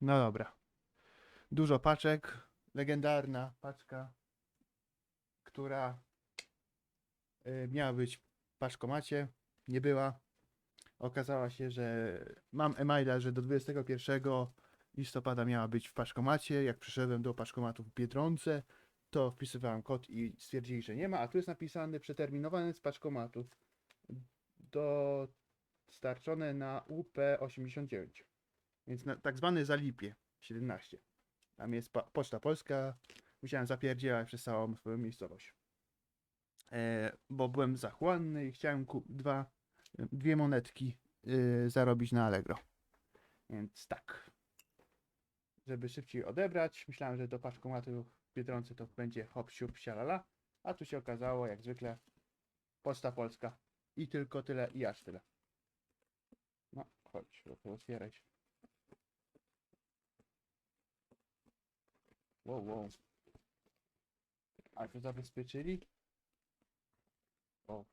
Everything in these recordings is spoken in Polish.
No dobra. Dużo paczek. Legendarna paczka, która y, miała być paczkomacie. Nie była. Okazała się, że mam e-maila, że do 21 listopada miała być w paczkomacie. Jak przyszedłem do paczkomatu w Biedronce, to wpisywałem kod i stwierdzili, że nie ma, a tu jest napisane przeterminowany z paczkomatu. Dostarczone na UP89. Więc na tak zwany zalipie 17. Tam jest pa- Poczta Polska. Musiałem zapierdzielać przez całą swoją miejscowość. E, bo byłem zachłanny i chciałem ku- dwa, dwie monetki y, zarobić na Allegro. Więc tak. Żeby szybciej odebrać, myślałem, że do paczkomatu w Biedronce to będzie hop siup sialala, a tu się okazało, jak zwykle, Poczta Polska. I tylko tyle, i aż tyle. No, chodź, otwieraj się. Wow, wow. A się zabezpieczyli? O.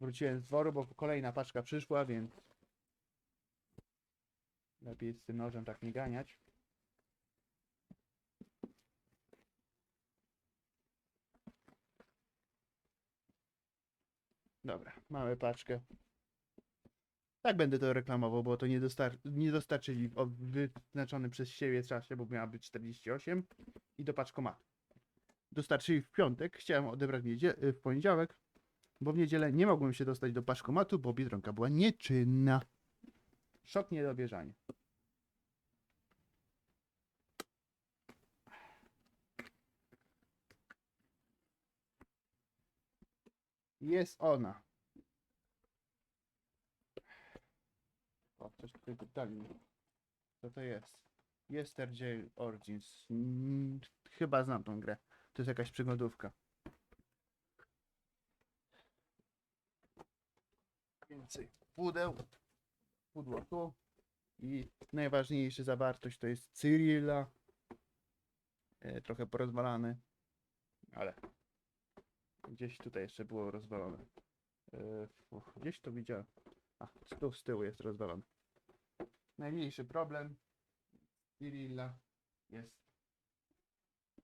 Wróciłem z dworu, bo kolejna paczka przyszła, więc lepiej z tym nożem tak nie ganiać. Dobra, mamy paczkę. Tak będę to reklamował, bo to nie, dostar nie dostarczyli w wyznaczonym przez siebie czasie, bo miała być 48 i do paczkomatu. Dostarczyli w piątek, chciałem odebrać w poniedziałek, bo w niedzielę nie mogłem się dostać do paczkomatu, bo Biedronka była nieczynna. Szok niedowierzanie. Jest ona. Coś tutaj mi. Co to jest? Yesterday Origins. Mm, chyba znam tą grę. To jest jakaś przygodówka. Więcej pudeł. Pudło tu. I najważniejsza zawartość to jest Cyrilla. E, trochę porozwalany. Ale gdzieś tutaj jeszcze było rozwalone. E, uch, gdzieś to widziałem. A, tu z tyłu jest rozwalony. Najmniejszy problem Cyrilla jest,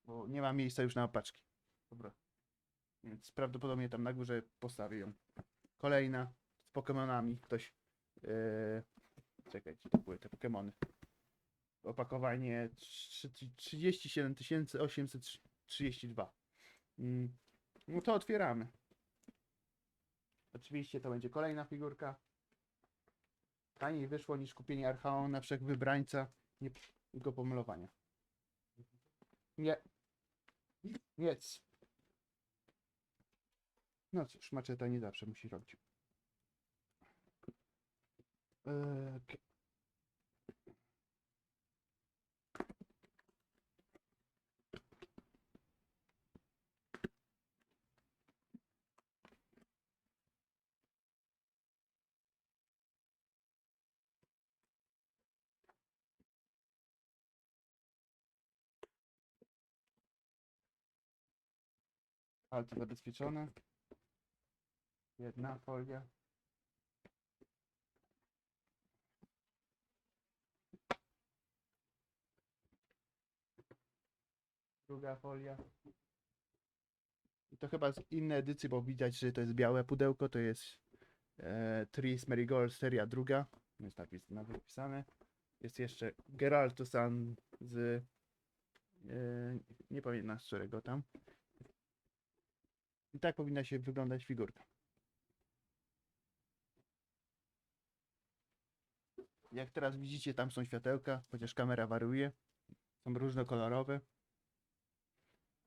bo nie ma miejsca już na paczki. Dobra. Więc prawdopodobnie tam na górze postawię ją. Kolejna z Pokemonami. Ktoś. Yy, to były te Pokemony. Opakowanie trzy- 37 832. Mm, No to otwieramy. Oczywiście to będzie kolejna figurka. Taniej wyszło niż kupienie Archaona Wszechwybrańca nie, i go pomalowania. Nie. Nic. No cóż, maczeta nie zawsze musi robić. Eee, Palce zabezpieczone. Jedna folia. Druga folia. I to chyba z innej edycji, bo widać, że to jest białe pudełko. To jest e, Tris Marigold seria druga. Jest napis, napisane. Jest jeszcze Geraltusan z... E, nie pamiętam z którego tam. I tak powinna się wyglądać figurka. Jak teraz widzicie, tam są światełka, chociaż kamera wariuje. Są różnokolorowe.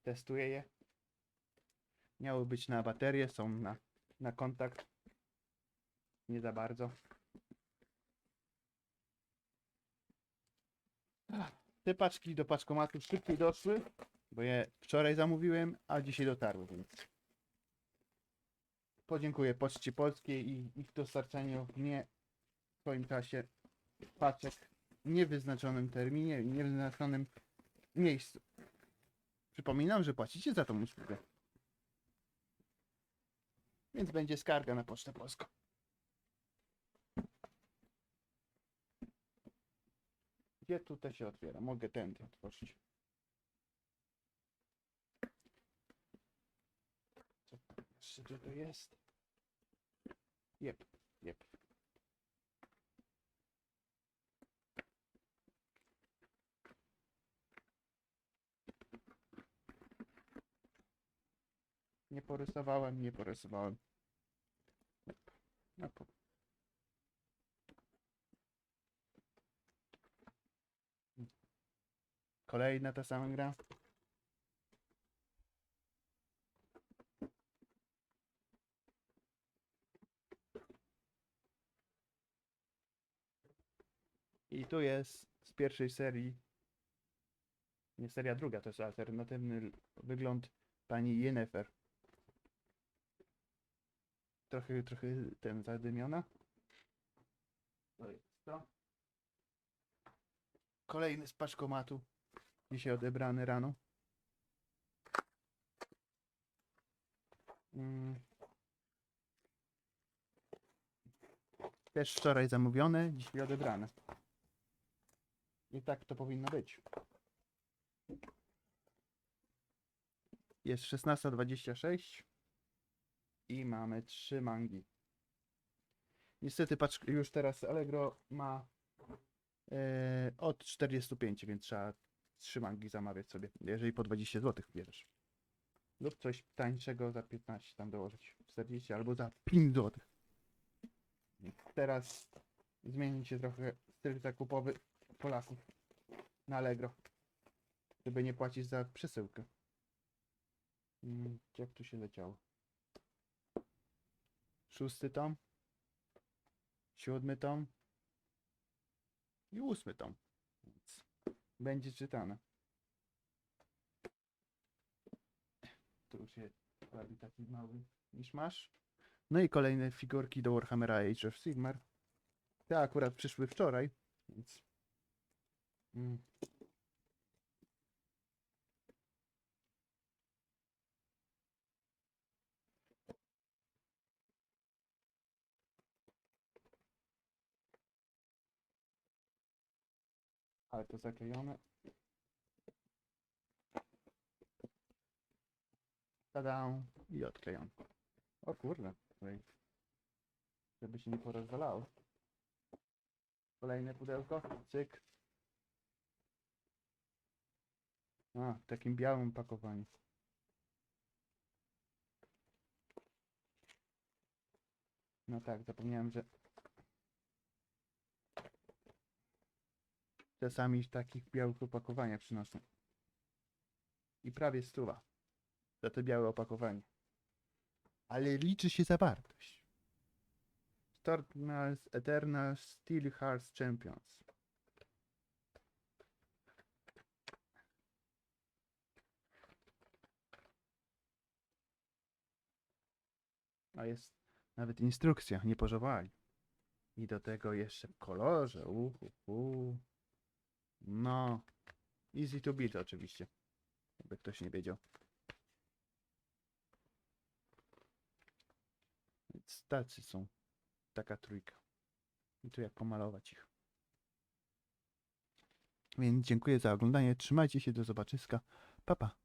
Testuję je. Miały być na baterię, są na, na kontakt. Nie za bardzo. Te paczki do paczkomatu szybciej doszły, bo je wczoraj zamówiłem, a dzisiaj dotarły, więc podziękuję Poczcie Polskiej i ich dostarczaniu w nie w swoim czasie paczek w niewyznaczonym terminie i niewyznaczonym miejscu. Przypominam, że płacicie za tą usługę. Więc będzie skarga na Pocztę Polską. Gdzie tutaj się otwiera? Mogę tędy otworzyć. Co jeszcze tutaj jest? Jep, jep. Nie porysowałem, nie porysowałem. No, po... Kolejna ta sama gra. I tu jest z pierwszej serii. Nie seria druga, to jest alternatywny wygląd pani Yennefer. Trochę, trochę ten zadymiona. To jest to. Kolejny z paczkomatu. Dzisiaj odebrany rano. Mm. Też wczoraj zamówione, dzisiaj odebrane. I tak to powinno być. Jest 16.26 i mamy trzy mangi. Niestety patrz, już teraz Allegro ma e, od 45, więc trzeba trzy mangi zamawiać sobie, jeżeli po 20 zł bierzesz. Lub coś tańszego za 15 tam dołożyć, 40 albo za 5 zł. Teraz zmieni się trochę styl zakupowy Polaków na Allegro, żeby nie płacić za przesyłkę. Mm, Jak tu się leciało? Szósty tom, siódmy tom i ósmy tom. Więc będzie czytane. Tu już się robi taki mały niż masz. No i kolejne figurki do Warhammera Age of Sigmar. Te akurat przyszły wczoraj, więc... Mm. Ale to zaklejone. Tada! I odklejone. O kurde. Żeby się nie porozwalało. Kolejne pudełko. Cyk. A, w takim białym pakowaniu. No tak, zapomniałem, że czasami takich białych opakowania przynoszą. I prawie stuwa za te białe opakowanie. Ale liczy się zawartość. Stormers Eternal Steel Hearts Champions. A jest nawet instrukcja, nie pożałowali. I do tego jeszcze w kolorze. Uhu, uhu. No. Easy to beat oczywiście. Jakby ktoś nie wiedział. Więc tacy są. Taka trójka. I tu jak pomalować ich. Więc dziękuję za oglądanie. Trzymajcie się, do zobaczyska. Pa, pa.